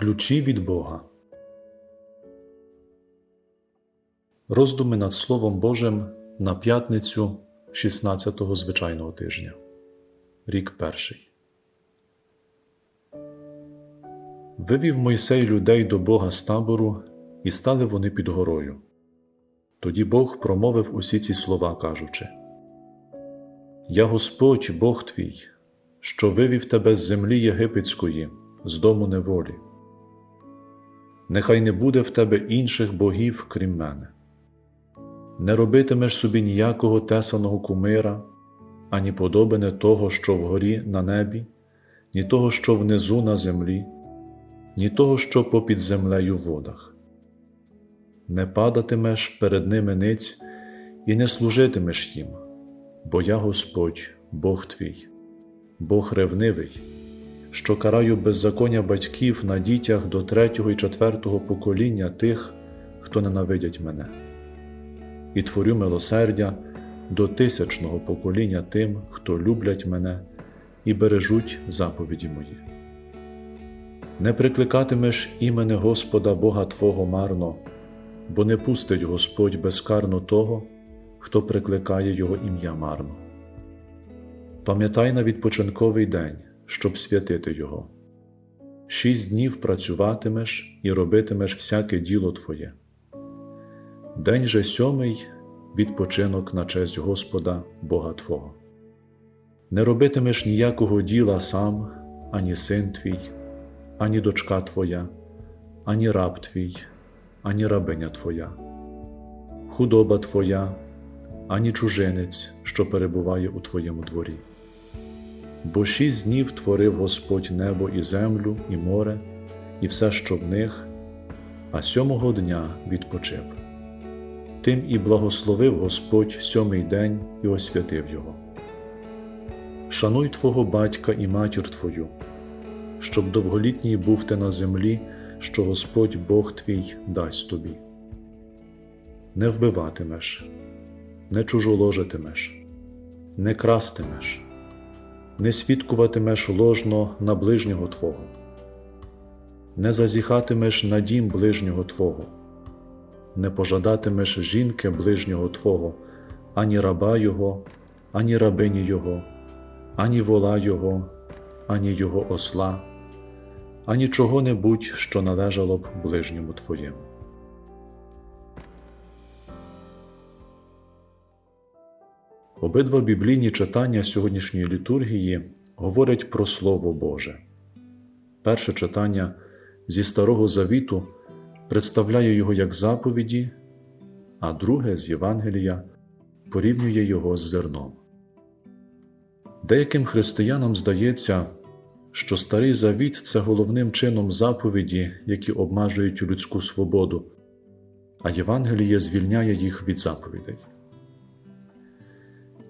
Ключі від Бога. Роздуми над Словом Божим на п'ятницю 16-го звичайного тижня. Рік перший. Вивів Мойсей людей до Бога з табору, і стали вони під горою. Тоді Бог промовив усі ці слова, кажучи: Я Господь, Бог твій, що вивів тебе з землі єгипетської, з дому неволі. Нехай не буде в тебе інших богів, крім мене. Не робитимеш собі ніякого тесаного кумира, ані подобане того, що вгорі на небі, ні того, що внизу на землі, ні того, що попід землею в водах. Не падатимеш перед ними ниць і не служитимеш їм, бо я Господь, Бог твій, Бог ревнивий, що караю беззаконня батьків на дітях до третього і четвертого покоління тих, хто ненавидять мене, і творю милосердя до тисячного покоління тим, хто люблять мене і бережуть заповіді мої. Не прикликатимеш імене Господа Бога Твого марно, бо не пустить Господь безкарно того, хто прикликає Його ім'я марно. Пам'ятай на відпочинковий день, щоб святити Його. Шість днів працюватимеш і робитимеш всяке діло Твоє. День же сьомий відпочинок на честь Господа Бога Твого. Не робитимеш ніякого діла сам, ані син твій, ані дочка твоя, ані раб твій, ані рабиня твоя, худоба твоя, ані чужинець, що перебуває у твоєму дворі. Бо шість днів творив Господь небо і землю, і море, і все, що в них, а сьомого дня відпочив. Тим і благословив Господь сьомий день і освятив його. Шануй твого батька і матір твою, щоб довголітній був ти на землі, що Господь Бог твій дасть тобі. Не вбиватимеш, не чужоложитимеш, не крастимеш, не свідкуватимеш ложно на ближнього Твого, не зазіхатимеш на дім ближнього Твого, не пожадатимеш жінки ближнього Твого, ані раба Його, ані рабині Його, ані вола Його, ані Його осла, ані чого-небудь, що належало б ближньому Твоєму. Обидва біблійні читання сьогоднішньої літургії говорять про Слово Боже. Перше читання зі Старого Завіту представляє його як заповіді, а друге з Євангелія порівнює його з зерном. Деяким християнам здається, що Старий Завіт це головним чином заповіді, які обмежують людську свободу, а Євангеліє звільняє їх від заповідей.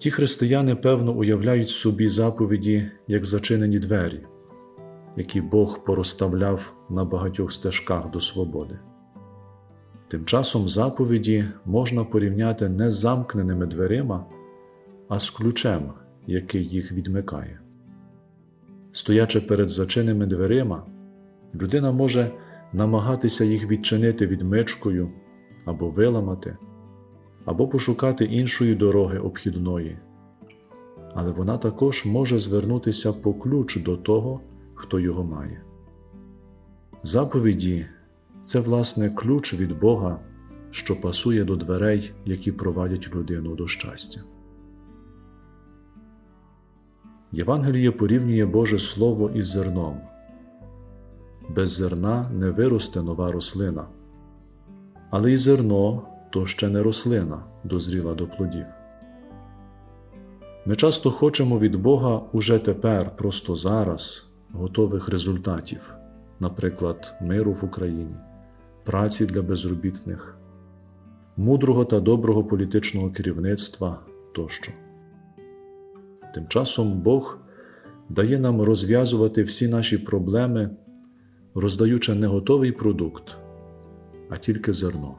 Ті християни, певно, уявляють собі заповіді як зачинені двері, які Бог порозставляв на багатьох стежках до свободи. Тим часом заповіді можна порівняти не з замкненими дверима, а з ключем, який їх відмикає. Стоячи перед зачиненими дверима, людина може намагатися їх відчинити відмичкою або виламати або пошукати іншої дороги обхідної, але вона також може звернутися по ключ до того, хто його має. Заповіді це власне ключ від Бога, що пасує до дверей, які провадять людину до щастя. Євангеліє порівнює Боже Слово із зерном. Без зерна не виросте нова рослина, але й зерно то ще не рослина дозріла до плодів. Ми часто хочемо від Бога уже тепер, просто зараз, готових результатів, наприклад, миру в Україні, праці для безробітних, мудрого та доброго політичного керівництва тощо. Тим часом Бог дає нам розв'язувати всі наші проблеми, роздаючи не готовий продукт, а тільки зерно.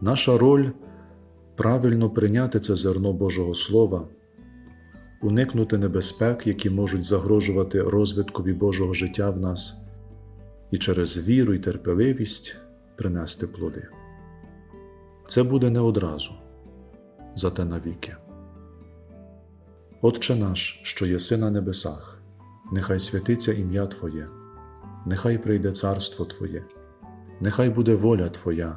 Наша роль правильно прийняти це зерно Божого Слова, уникнути небезпек, які можуть загрожувати розвиткові Божого життя в нас, і через віру й терпеливість принести плоди. Це буде не одразу, зате навіки. Отче наш, що єси на небесах, нехай святиться ім'я Твоє, нехай прийде царство Твоє, нехай буде воля Твоя,